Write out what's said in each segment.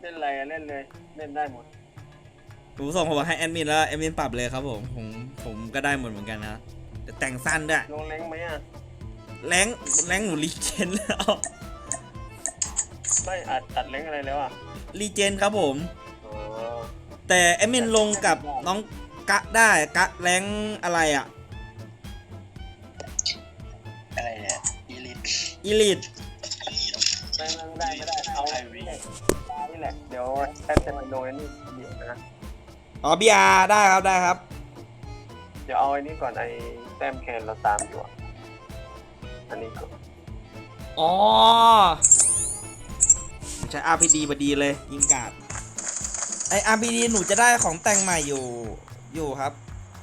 เล่นอะไรอะเล่นเลย เล่นได้หมด ผมส่งผมให้แอดมินแล้วแอดมินปรับเลยครับผมผมผมก็ได้หมดเหมือนกันนะแต่แต่งสั้นด้วยลงเล้งไหมอะแรงแรงหนูรีเจนแล้วไม่อัดอัดเล้งอะไรแล้วอะรีเจนครับผม อ๋อแต่แอดมินลงกับน้องกะได้กะแรงอะไรอะอะไรเนี่ยอีลิทอีลิท ไม่ไม่ไม่ได้ไม่ได้เอาไอวีนี่แหละ เดี๋ยวแอดจะมาลงไอ้นี่เดี๋ยวนะ อ๋อบีอาร์ได้ครับได้ครับ เดี๋ยวเอาไอ้นี่ก่อนไอ้แต้มแคนเราตามอยู่อะอันนี้ก่อนอ๋อใช้ RPD พอดีเลยยิงกาดไอ RPD หนูจะได้ของแต่งใหม่อยู่อยู่ครับ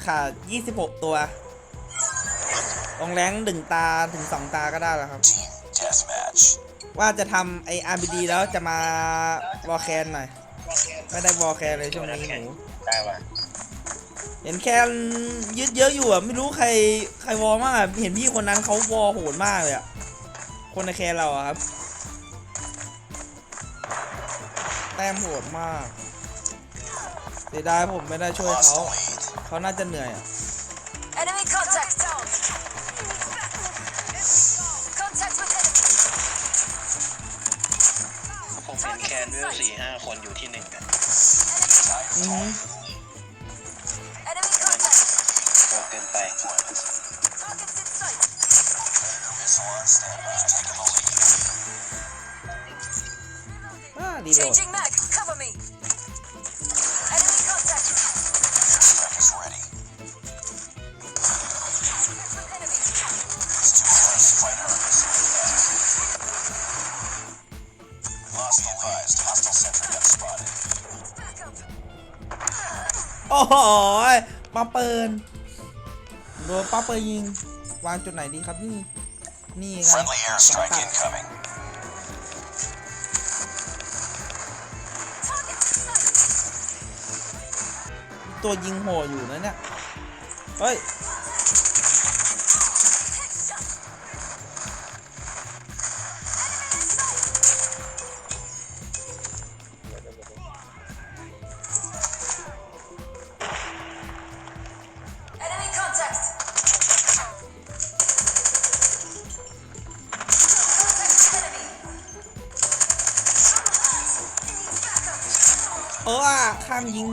ขาด26 ตัวลงแรงหนึ่งตาถึงสองตาก็ได้แล้วครับเทสแมช ว่าจะทำไอ RPD แล้วจะมาวอลแคนหน่อย ไม่ได้วอลแคนเลยช่วงนี้หนู ได้ว่ะเห็นแคนยืดเยอะอยู่อะไม่รู้ใครใครวอลมากอะเห็นพี่คนนั้นเขาวอลโหดมากเลยอะ คนในแคนเราอะครับ แต้มโหดมากเสียดายผมไม่ได้ช่วยเขา เขาน่าจะเหนื่อยอะ เห็นแคนด้วยสี่ห้าคนอยู่ที่หนึ่งกันอือหือ Enemy contact. โหดเกินไป Targets in sight. อ่าดีโหลด Changing mag. Cover me. Enemy contact. With enemy. โอ้โหป้าเปิลโดนป้าเปิลยิง วางจุดไหนดีครับนี่ นี่ไง Friendly airstrike ตัด incoming. ตัวยิงโหดอยู่นะเนี่ย เฮ้ย อ่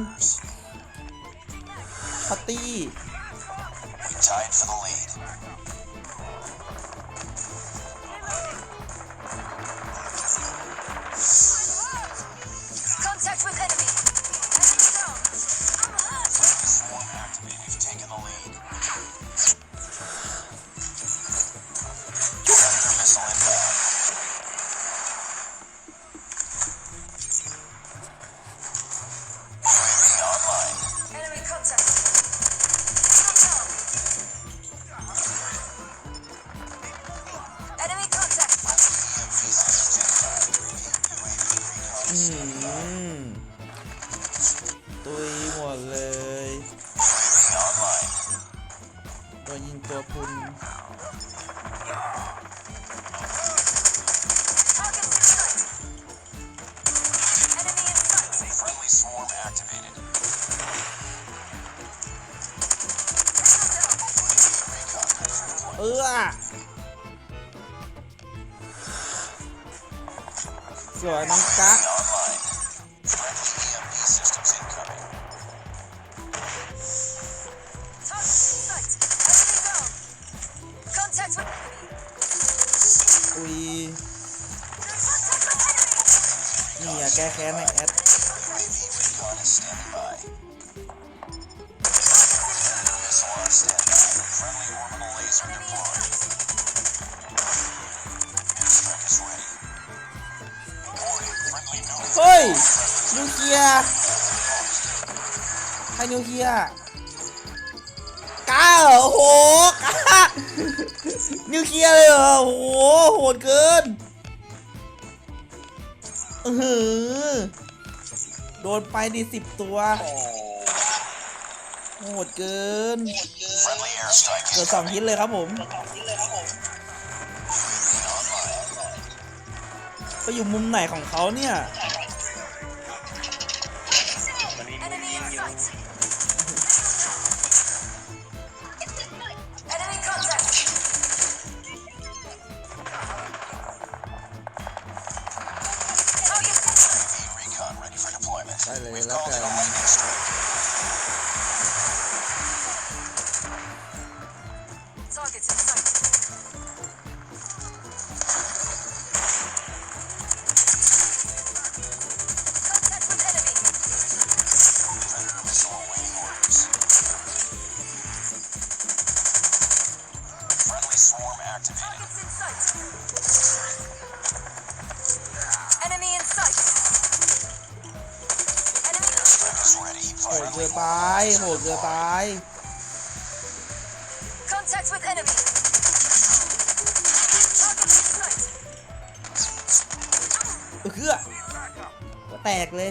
เออสวยน้องกั๊ก นิวเคียร์กล้าเอโอ้โหก้านิวเคียร์เลยเหรอโอ้โหโหดเกินอือหือโดนไปดิสิบตัวโหดเกินเกิ is ดสองฮิตเลยครับผมไปอยู่มุมไหนของเขาเนี่ย ได้เลย We've แล้ว called กั in a น หดเกิ Friendly นไปโหดเกินไป contact with enemy. Targets in sight. เพื่อก็แตกเลย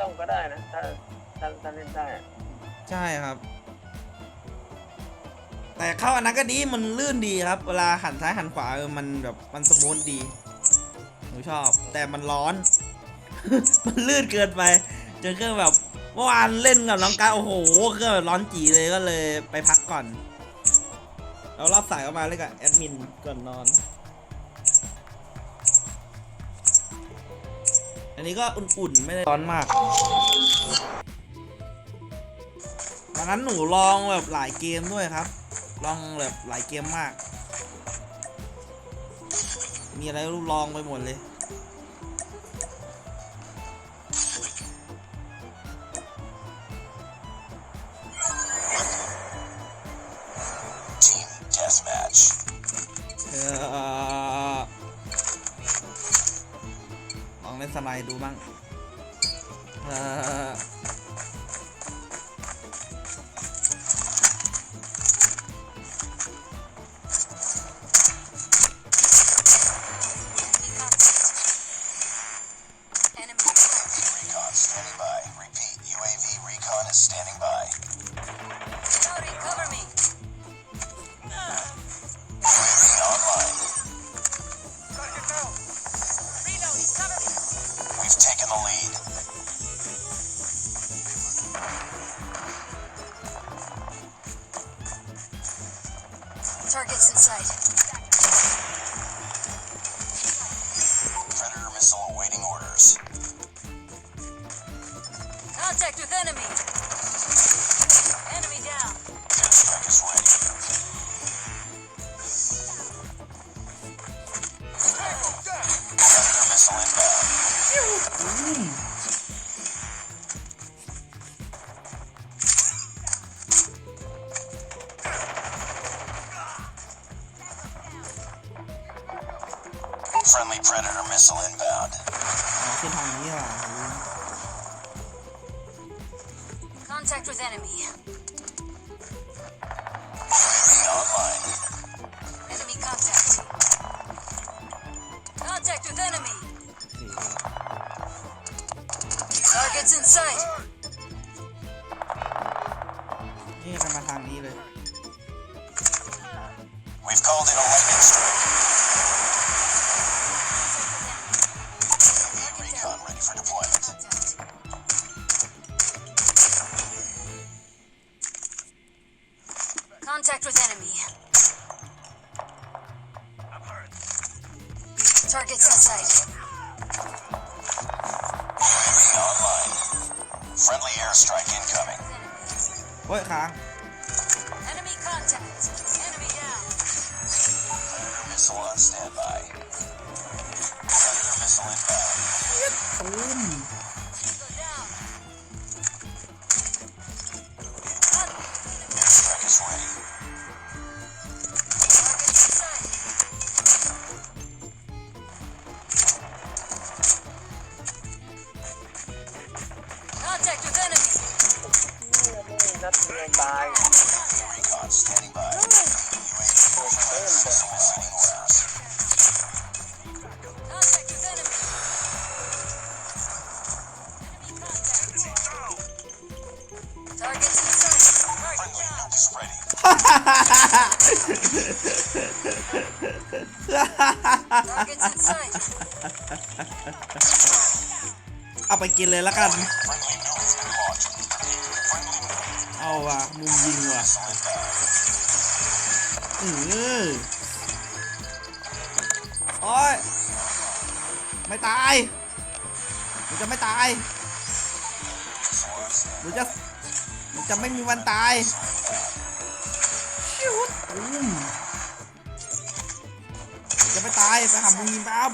ต้องก็ได้นะ ถ้าถ้าถ้าเล่นได้อะใช่ครับ แต่เข้าอันนั้นก็ดีมันลื่นดีครับ เวลาหันซ้ายหันขวาเออมันแบบมันสมูทดีหนูชอบ แต่มันร้อน มันลื่นเกินไปจนเครื่องแบบเมื่อวานเล่นกับน้องกายโอ้โหเครื่องแบบร้อนจีเลยก็เลยไปพักก่อนเรารับสายออกมาเลยกับแอดมินก่อนนอน นนี้ก็อุ่นๆ ไม่ได้ร้อนมากวันนั้นหนูลองแบบหลายเกมด้วยครับ ลองแบบหลายเกมมาก มีอะไรรู้ลองไปหมดเลย สไลด์ดูบ้างเออ Contact with enemy. Enemy contact. Contact with enemy. Bonnie. เอาไปกินเลยละกัน เอาว่ะ มุมยิงว่ะอือโอ้ย ไม่ตายหนูจะไม่ตาย Source หนูจะหนูจะไม่มีวันตาย จะไม่ตายไปหามุมยิงแป๊บ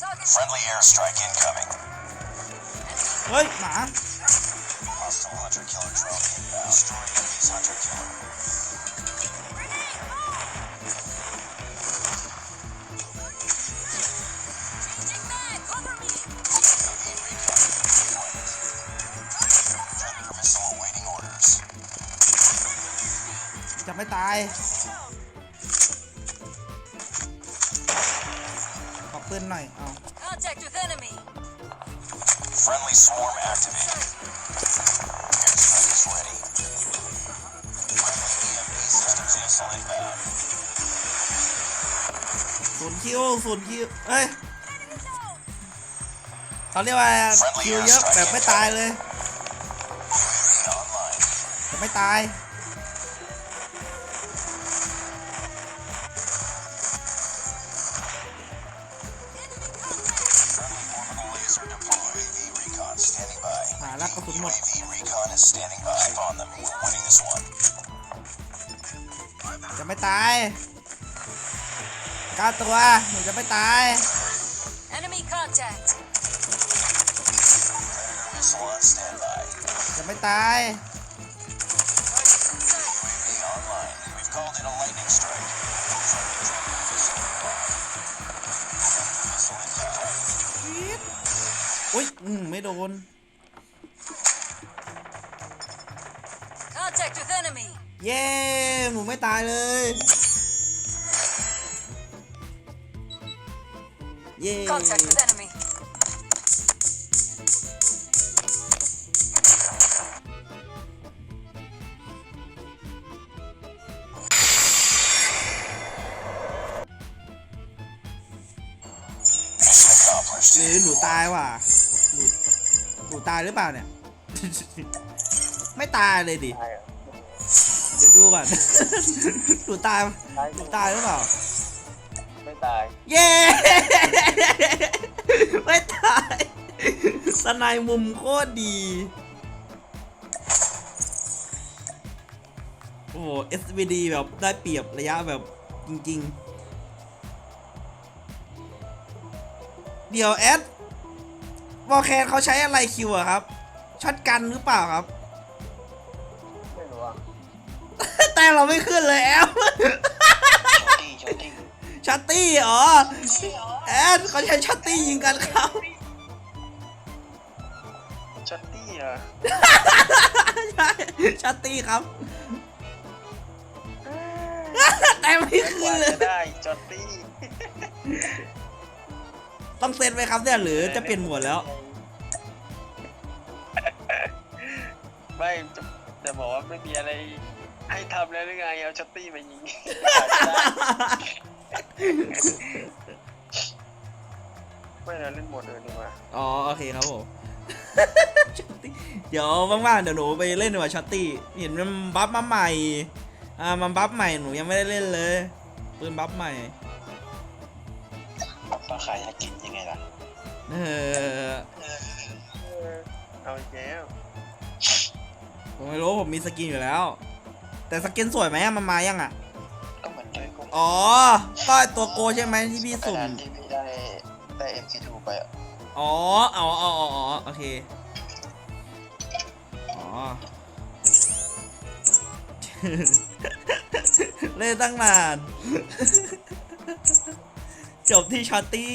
Target Friendly airstrike incoming. เฮ้ยหมา ไม่ตาย ขอปืนหน่อย เอา Contact with enemy. Friendly swarm activated. Airstrike is ready. Friendly EMP systems missile inbound. ศูนย์คิวศูนย์คิวเอ้ยเขาเรียกว่าคิวเยอะแบบไม่ตายเลย UAV online. จะไม่ตาย จะไม่ตายเก้าตัวหนูจะไม่ตาย Enemy contact. Predator missile on standby. จะไม่ตาย Targets in sight. UAV online. We've called in a lightning strike. Friendly Predator missile inbound. Predator missile inbound. อุ้ยอืมไม่โดน Contact with enemy. เย้หนูไม่ตายเลย เย้ Contact with enemy. Mission accomplished. หรือหนูตายว่ะหนูหนูตายหรือเปล่าเนี่ย ไม่ตายเลยดิ ตาย เหรอเดี๋ยวดูก่อน หนูตายตายหนูตายหรือเปล่า ไม่ตาย เย้ ไม่ตายสนายมุมโคตรดี โอ้โห SVD แบบได้เปรียบระยะแบบจริง ๆ เดี๋ยวแอดวอลแคนเขาใช้อะไรคิวอะครับ ช็อตกันหรือเปล่าครับ แต่เราไม่ขึ้นเลยแอลชอตตี้ชอตตี้ช็อตตี้เหรอแอดเขาใช้ช็อตตี้ยิงกันครับชอตตี้เหรอใช่ช็อตตี้ครับแต่ไม่กขึ้ว่านเลยจะได้ชอตตี้ต้องเซตไหมครับเนี่ยหรือจะเปลี่ยนหมวดแล้ว ไม่จะจะบอกว่าไม่มีอะไร ให้ทำแล้วหรือไงเอาชอตตี้มายิงไม่เราเล่นโหมดอื่นดีกว่าอ๋อโอเคครับผมช็อตตี้เดี๋ยวว่างๆเดี๋ยวหนูไปเล่นดีกว่าช็อตตี้เห็นมันบัฟมาใหม่อ่ามันบัฟใหม่หนูยังไม่ได้เล่นเลยปืนบัฟใหม่ปลาขายยากินยังไงล่ะเออเอาอีกแล้วผมไม่รู้ผมมีสกินอยู่แล้ว แต่สกินสวยไหมอะมันมายังอะ ก็เหมือนเดิมก็อ๋อ ก็ไอ้ตัวโกใช่ไหมที่พี่สุ่ม ที่พี่ได้ได้ MK2 ไปอะอ๋ออ๋ออ๋ออ๋ออ๋อโอเค อ๋อ เล่นตั้งนาน จบที่ช็อตตี้